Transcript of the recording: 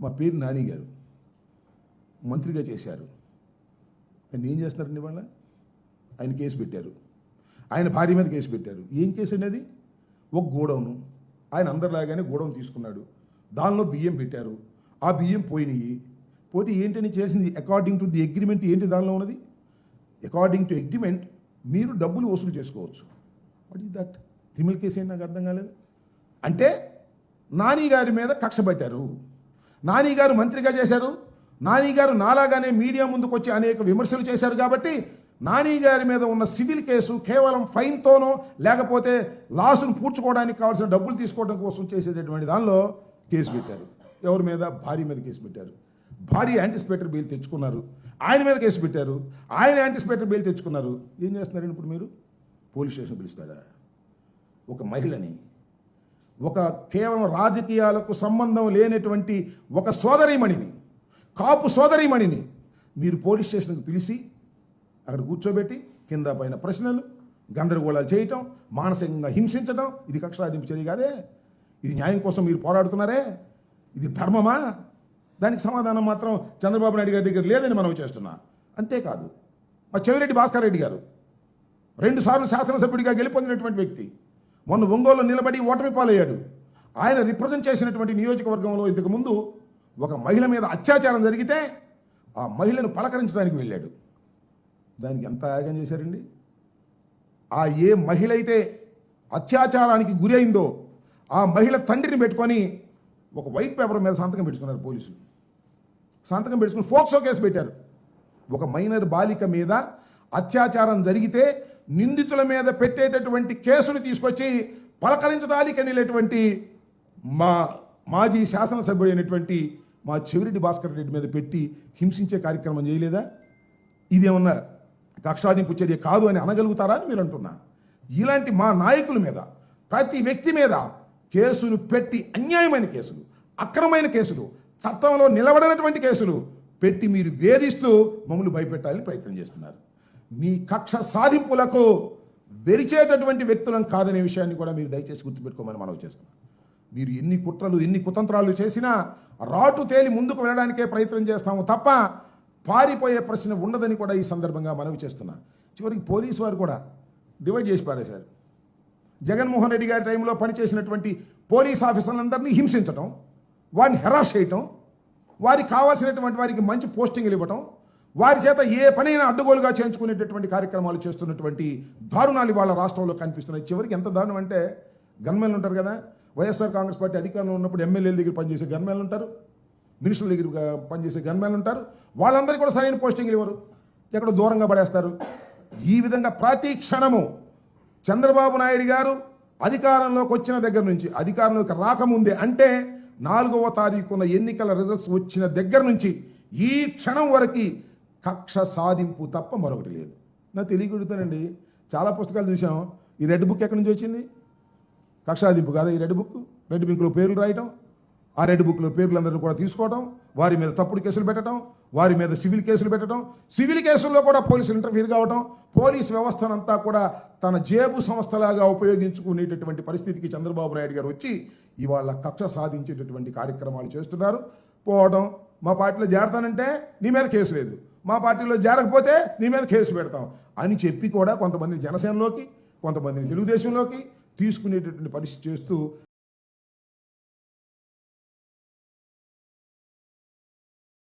మా పేరు నాని గారు. మంత్రిగా చేశారు. ఆయన ఏం చేస్తున్నారండి వాళ్ళ ఆయన కేసు పెట్టారు. ఆయన భార్య మీద కేసు పెట్టారు. ఏం కేసు అండి అది? ఒక గోడౌను. ఆయన అందరిలాగానే గోడౌన్ తీసుకున్నాడు. దానిలో బియ్యం పెట్టారు. ఆ బియ్యం పోయినాయి. పోతే ఏంటని చేసింది? అకార్డింగ్ టు ది అగ్రిమెంట్ ఏంటి దానిలో ఉన్నది? అకార్డింగ్ టు అగ్రిమెంట్ మీరు డబ్బులు వసూలు చేసుకోవచ్చు. What is that criminal case ఏంటి? నాకు అర్థం కాలేదు. అంటే నాని గారి మీద కక్ష పెట్టారు. నాని గారు మంత్రిగా చేశారు. నాని గారు నాలాగానే మీడియా ముందుకు వచ్చి అనేక విమర్శలు చేశారు కాబట్టి నాని గారి మీద ఉన్న సివిల్ కేసు కేవలం ఫైన్తోనో లేకపోతే లాసును పూడ్చుకోవడానికి కావాల్సిన డబ్బులు తీసుకోవడం కోసం చేసేటటువంటి దానిలో కేసు పెట్టారు. ఎవరి మీద? భార్య మీద కేసు పెట్టారు. భార్య యాంటిసిపేటర్ బిల్ తెచ్చుకున్నారు. ఆయన మీద కేసు పెట్టారు. ఆయన యాంటిసిపేటర్ బిల్ తెచ్చుకున్నారు. ఏం చేస్తున్నారండి ఇప్పుడు మీరు? పోలీస్ స్టేషన్ పిలుస్తారా? ఒక మహిళని ఒక కేవలం రాజకీయాలకు సంబంధం లేనటువంటి ఒక సోదరీమణిని కాపు సోదరిమణిని మీరు పోలీస్ స్టేషన్కి పిలిచి అక్కడ కూర్చోబెట్టి కింద పైన ప్రశ్నలు గందరగోళాలు చేయటం మానసికంగా హింసించడం ఇది కక్షాధింపు చర్య కాదే. ఇది న్యాయం కోసం మీరు పోరాడుతున్నారే. ఇది ధర్మమా? దానికి సమాధానం మాత్రం చంద్రబాబు నాయుడు గారి దగ్గర లేదని మనం చేస్తున్నా. అంతేకాదు మా చెవిరెడ్డి భాస్కర్ రెడ్డి గారు రెండుసార్లు శాసనసభ్యుడిగా గెలుపొందినటువంటి వ్యక్తి. మొన్న ఒంగోలు నిలబడి ఓటమి పాలయ్యాడు. ఆయన రిప్రజెంట్ చేసినటువంటి నియోజకవర్గంలో ఇంతకుముందు ఒక మహిళ మీద అత్యాచారం జరిగితే ఆ మహిళను పలకరించడానికి వెళ్ళాడు. దానికి ఎంత యాగం చేశారండి? ఆ ఏ మహిళ అయితే అత్యాచారానికి గురి అయిందో ఆ మహిళ తండ్రిని పెట్టుకొని ఒక వైట్ పేపర్ మీద సంతకం పెట్టుకున్నారు పోలీసులు. సంతకం పెట్టుకుని ఫోక్సో కేసు పెట్టారు. ఒక మైనర్ బాలిక మీద అత్యాచారం జరిగితే నిందితుల మీద పెట్టేటటువంటి కేసులు తీసుకొచ్చి పలకరించడానికి వెళ్ళేటువంటి మా మాజీ శాసనసభ్యుడైనటువంటి మా చెవిరెడ్డి భాస్కర్ రెడ్డి మీద పెట్టి హింసించే కార్యక్రమం చేయలేదా? ఇదేమన్నా కక్షాదింపు చర్య కాదు అని అనగలుగుతారా అని మీరు అంటున్నా. ఇలాంటి మా నాయకుల మీద ప్రతి వ్యక్తి మీద కేసులు పెట్టి అన్యాయమైన కేసులు అక్రమైన కేసులు చట్టంలో నిలబడినటువంటి కేసులు పెట్టి మీరు వేధిస్తూ మమ్మల్ని భయపెట్టాలని ప్రయత్నం చేస్తున్నారు. మీ కక్ష సాధింపులకు వెరిచేటటువంటి వ్యక్తులం కాదనే విషయాన్ని కూడా మీరు దయచేసి గుర్తుపెట్టుకోమని మనవి చేస్తున్నాం. మీరు ఎన్ని కుట్రలు ఎన్ని కుతంత్రాలు చేసినా రాటు తేలి ముందుకు వెళ్ళడానికే ప్రయత్నం చేస్తాము తప్ప పారిపోయే ప్రశ్న ఉండదని కూడా ఈ సందర్భంగా మనవి చేస్తున్నా. చివరికి పోలీసు వారు కూడా డివైడ్ చేసి పారేశారు. జగన్మోహన్ రెడ్డి గారి టైంలో పనిచేసినటువంటి పోలీస్ ఆఫీసర్లందరినీ హింసించటం వారిని హెరాస్ చేయటం వారికి కావాల్సినటువంటి వారికి మంచి పోస్టింగ్లు ఇవ్వటం వారి చేత ఏ పనైనా అడ్డుగోలుగా చేయించుకునేటటువంటి కార్యక్రమాలు చేస్తున్నటువంటి దారుణాలు వాళ్ళ రాష్ట్రంలో కనిపిస్తున్నాయి. చివరికి ఎంత దారుణం అంటే గన్మెన్లు ఉంటారు కదా వైఎస్ఆర్ కాంగ్రెస్ పార్టీ అధికారంలో ఉన్నప్పుడు ఎమ్మెల్యేల దగ్గర పనిచేసే గన్మెన్లు ఉంటారు మినిస్టర్ల దగ్గర పనిచేసే గన్మెన్లు ఉంటారు వాళ్ళందరికీ కూడా సరైన పోస్టింగ్లు ఇవ్వరు ఎక్కడో దూరంగా పడేస్తారు. ఈ విధంగా ప్రతి క్షణము చంద్రబాబు నాయుడు గారు అధికారంలోకి వచ్చిన దగ్గర నుంచి అధికారంలోకి రాకముందే అంటే నాలుగవ తారీఖున ఎన్నికల రిజల్ట్స్ వచ్చిన దగ్గర నుంచి ఈ క్షణం వరకు కక్ష సాధింపు తప్ప మరొకటి లేదు. నాకు తెలియకూడతానండి చాలా పుస్తకాలు చూసాం ఈ రెడ్ బుక్ ఎక్కడి నుంచి వచ్చింది? కక్షాదింపు కాదా ఈ రెడ్ బుక్? రెడ్ బుక్లో పేర్లు రాయటం ఆ రెడ్ బుక్లో పేర్లందరినీ కూడా తీసుకోవడం వారి మీద తప్పుడు కేసులు పెట్టడం వారి మీద సివిల్ కేసులు పెట్టడం సివిల్ కేసుల్లో కూడా పోలీసులు ఇంటర్ఫీర్ కావడం పోలీస్ వ్యవస్థనంతా కూడా తన జేబు సంస్థలాగా ఉపయోగించుకునేటటువంటి పరిస్థితికి చంద్రబాబు నాయుడు గారు వచ్చి ఇవాళ కక్ష సాధించేటటువంటి కార్యక్రమాలు చేస్తున్నారు. పోవడం మా పార్టీలో చేరతానంటే నీ మీద కేసు లేదు. మా పార్టీలో చేరకపోతే నీ మీద కేసు పెడతాం అని చెప్పి కూడా కొంతమంది జనసేనలోకి కొంతమందిని తెలుగుదేశంలోకి తీసుకునేటటువంటి పరిస్థితి చేస్తూ